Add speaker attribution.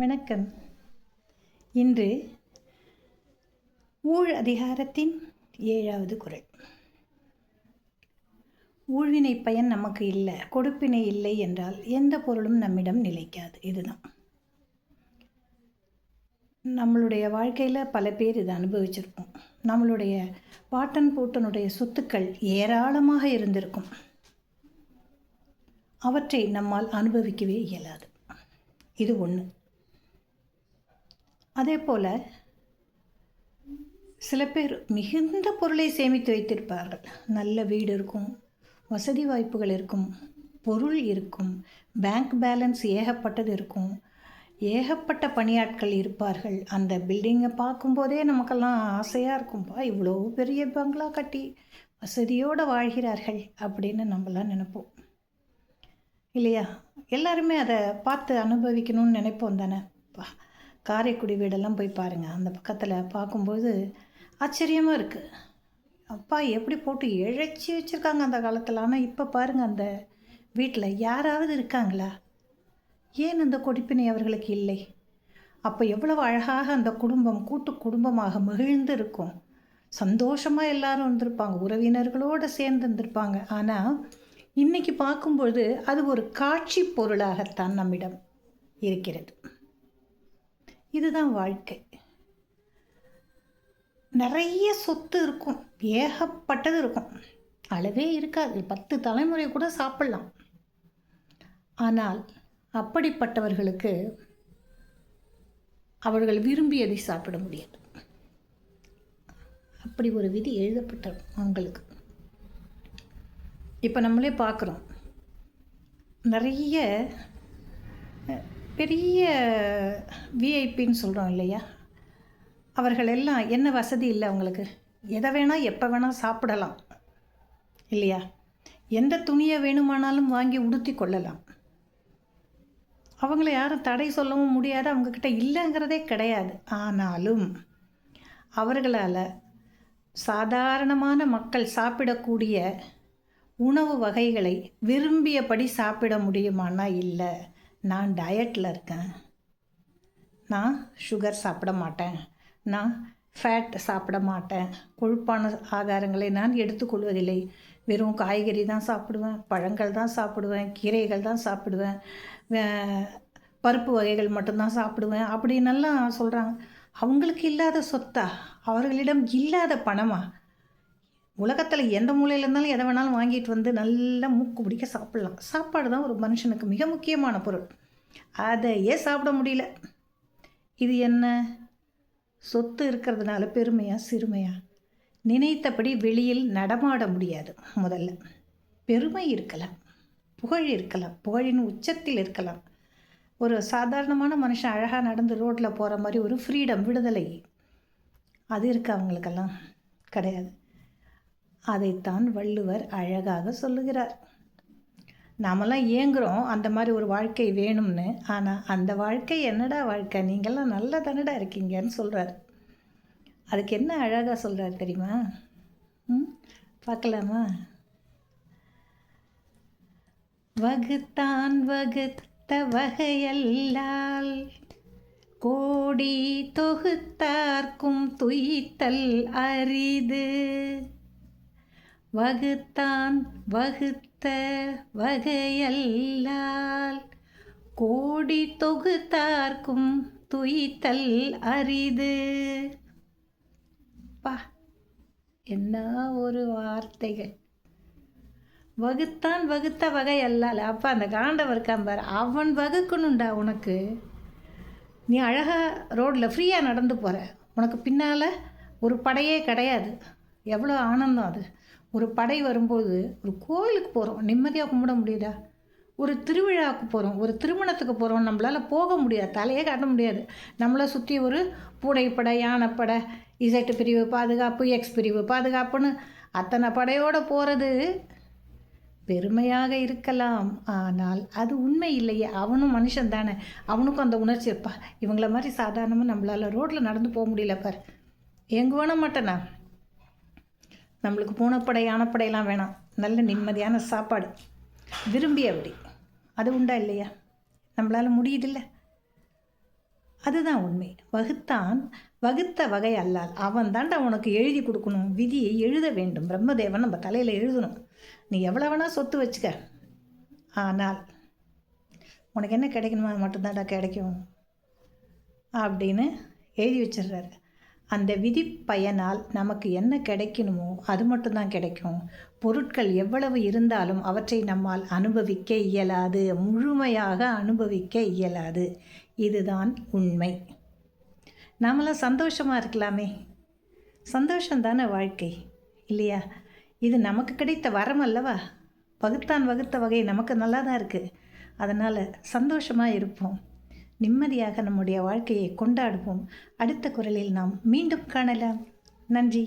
Speaker 1: வணக்கம். இன்று ஊழ் அதிகாரத்தின் ஏழாவது குறள் ஊழினை பயன் நமக்கு இல்லை கொடுப்பினை இல்லை என்றால் எந்த பொருளும் நம்மிடம் நிலைக்காது. இதுதான். நம்மளுடைய வாழ்க்கையில் பல பேர் இதை அனுபவிச்சிருப்போம். நம்மளுடைய பாட்டன் பூட்டனுடைய சொத்துக்கள் ஏராளமாக இருந்திருக்கும். அவற்றை நம்மால் அனுபவிக்கவே இயலாது. இது ஒன்று அதே போல் சில பேர் மிகுந்த பொருளை சேமித்து வைத்திருப்பார்கள். நல்ல வீடு இருக்கும் வசதி வாய்ப்புகள் இருக்கும் பொருள் இருக்கும் பேங்க் பேலன்ஸ் ஏகப்பட்டது இருக்கும். ஏகப்பட்ட பணியாட்கள் இருப்பார்கள். அந்த பில்டிங்கை பார்க்கும்போதே நமக்கெல்லாம் ஆசையாக இருக்கும்பா இவ்வளோ பெரிய பங்களா கட்டி வசதியோடு வாழ்கிறார்கள் அப்படின்னு நம்மளாம் நினைப்போம். இல்லையா? எல்லாருமே அதை பார்த்து அனுபவிக்கணும்னு நினைப்போம் தானே காரைக்குடி வீடெல்லாம் போய் பாருங்கள் அந்த பக்கத்தில் பார்க்கும்போது ஆச்சரியமாக இருக்குது அப்பா எப்படி போட்டு இழைச்சி வச்சுருக்காங்க அந்த காலத்தில். ஆனால் இப்போ பாருங்கள் அந்த வீட்டில் யாராவது இருக்காங்களா? ஏன் அந்த கொடுப்பினை அவர்களுக்கு இல்லை? அப்போ எவ்வளவு அழகாக அந்த குடும்பம் கூட்டு குடும்பமாக மகிழ்ந்து இருக்கும். சந்தோஷமாக எல்லாரும் வந்திருப்பாங்க உறவினர்களோடு சேர்ந்து இருந்திருப்பாங்க. ஆனால் இன்றைக்கி பார்க்கும்பொழுது அது ஒரு காட்சி பொருளாகத்தான் நம்மிடம் இருக்கிறது. இதுதான் வாழ்க்கை. நிறைய சொத்து இருக்கும். ஏகப்பட்டது இருக்கும். அளவே இருக்காது. பத்து தலைமுறை கூட சாப்பிடலாம். ஆனால் அப்படிப்பட்டவர்களுக்கு அவர்கள் விரும்பியதை சாப்பிட முடியாது. அப்படி ஒரு விதி எழுதப்பட்ட அவங்களுக்கு. இப்போ நம்மளே பார்க்குறோம். நிறைய பெரிய விஐபின்னு சொல்கிறோம் இல்லையா? அவர்கள் எல்லாம் என்ன வசதி இல்லை அவங்களுக்கு? எதை வேணால் எப்போ வேணால் சாப்பிடலாம். இல்லையா? எந்த துணியை வேணுமானாலும் வாங்கி உடுத்தி கொள்ளலாம். அவங்கள யாரும் தடை சொல்லவும் முடியாது அவங்கக்கிட்ட இல்லைங்கிறதே கிடையாது. ஆனாலும் அவர்களால் சாதாரணமான மக்கள் சாப்பிடக்கூடிய உணவு வகைகளை விரும்பியபடி சாப்பிட முடியுமானா? இல்லை. நான் டயட்டில் இருக்கேன். நான் சுகர் சாப்பிட மாட்டேன். நான் ஃபேட் சாப்பிட மாட்டேன். கொழுப்பான ஆகாரங்களை நான் எடுத்துக்கொள்வதில்லை. வெறும் காய்கறி தான் சாப்பிடுவேன் பழங்கள் தான் சாப்பிடுவேன் கீரைகள் தான் சாப்பிடுவேன் பருப்பு வகைகள் மட்டும்தான் சாப்பிடுவேன். அப்படின்னெல்லாம் சொல்கிறாங்க அவங்களுக்கு இல்லாத சொத்தா? அவர்களிடம் இல்லாத பணமா? உலகத்தில் எந்த மூலையில் இருந்தாலும் எதை வேணாலும் வாங்கிட்டு வந்து நல்லா மூக்கு பிடிக்க சாப்பிட்லாம். சாப்பாடு தான் ஒரு மனுஷனுக்கு மிக முக்கியமான பொருள். அதையே சாப்பிட முடியல. இது என்ன? சொத்து இருக்கிறதுனால பெருமையா சிறுமையா? நினைத்தபடி வெளியில் நடமாட முடியாது முதல்ல. பெருமை இருக்கலாம் புகழ் இருக்கலாம் புகழின் உச்சத்தில் இருக்கலாம். ஒரு சாதாரணமான மனுஷன் அழகாக நடந்து ரோட்டில் போகிற மாதிரி ஒரு ஃப்ரீடம் விடுதலை. அது இருக்கு அவங்களுக்கெல்லாம்? கிடையாது. அதைத்தான் வள்ளுவர் அழகாக சொல்லுகிறார். நாமெல்லாம் ஏங்குகிறோம் அந்த மாதிரி ஒரு வாழ்க்கை வேணும்னு. ஆனால் அந்த வாழ்க்கை என்னடா வாழ்க்கை? நீங்கள்லாம் நல்ல தனடா இருக்கீங்கன்னு சொல்கிறார் அதுக்கு என்ன அழகாக சொல்கிறார் தெரியுமா? ம்? பார்க்கலாமா? வகுத்தான் வகுத்த வகையல்லால் கோடி தொகுத்தார்க்கும் துய்த்தல் அரிது. வகுத்தான் வகுத்த வகையல்லால் கோடி தொகுத்தார்க்கும் துய்த்தல் அரிது. பா என்ன ஒரு வார்த்தைகள். வகுத்தான் வகுத்த வகை அல்லால் அப்போ அந்த காண்டவர் இருக்கான் பாரு அவன் வகுக்கணுண்டா உனக்கு. நீ அழகாக ரோட்டில் ஃப்ரீயாக நடந்து போகிற உனக்கு பின்னால் ஒரு படையே கிடையாது. எவ்வளோ ஆனந்தம் அது. ஒரு படை வரும்போது ஒரு கோயிலுக்கு போகிறோம் நிம்மதியாக கும்பிட முடியுதா? ஒரு திருவிழாவுக்கு போகிறோம் ஒரு திருமணத்துக்கு போகிறோம் நம்மளால் போக முடியாது. தலையே காட்ட முடியாது. நம்மளை சுற்றி ஒரு பூடைப்படை யானைப்படை இசட்டு பிரிவு பாதுகாப்பு எக்ஸ் பிரிவு பாதுகாப்புன்னு அத்தனை படையோடு போகிறது பெருமையாக இருக்கலாம். ஆனால் அது உண்மை இல்லையே. அவனும் மனுஷன் தானே. அவனுக்கும் அந்த உணர்ச்சி இருப்பா. இவங்கள மாதிரி சாதாரணமாக நம்மளால் ரோட்டில் நடந்து போக முடியல பார். எங்கே வேண மாட்டேனா? நம்மளுக்கு பூனைப்படை யானைப்படையெல்லாம் வேணாம். நல்ல நிம்மதியான சாப்பாடு. விரும்பி அப்படி. அது உண்டா இல்லையா? நம்மளால் முடியுதில்ல. அதுதான் உண்மை. வகுத்தான் வகுத்த வகை அல்லால் அவன் தாண்டா உனக்கு எழுதி கொடுக்கணும் விதியை எழுத வேண்டும். பிரம்மதேவன் நம்ம தலையில் எழுதணும். நீ எவ்வளோ வேணால் சொத்து வச்சுக்க. ஆனால் உனக்கு என்ன கிடைக்கணுமோ அது மட்டும்தான்டா கிடைக்கும். அப்படின்னு எழுதி வச்சிடுறாரு. அந்த விதி பயனால் நமக்கு என்ன கிடைக்கணுமோ அது மட்டும்தான் கிடைக்கும். பொருட்கள் எவ்வளவு இருந்தாலும் அவற்றை நம்மால் அனுபவிக்க இயலாது. முழுமையாக அனுபவிக்க இயலாது. இதுதான் உண்மை. நாமெல்லாம் சந்தோஷமாக இருக்கலாமே. சந்தோஷந்தானே வாழ்க்கை இல்லையா? இது நமக்கு கிடைத்த வரம் அல்லவா? பகுத்தான் வகுத்த வகை நமக்கு நல்லா தான் இருக்குது அதனால் சந்தோஷமாக இருப்போம். நிம்மதியாக நம்முடைய வாழ்க்கையை கொண்டாடுவோம். அடுத்த குரலில் நாம் மீண்டும் காணலாம். நன்றி.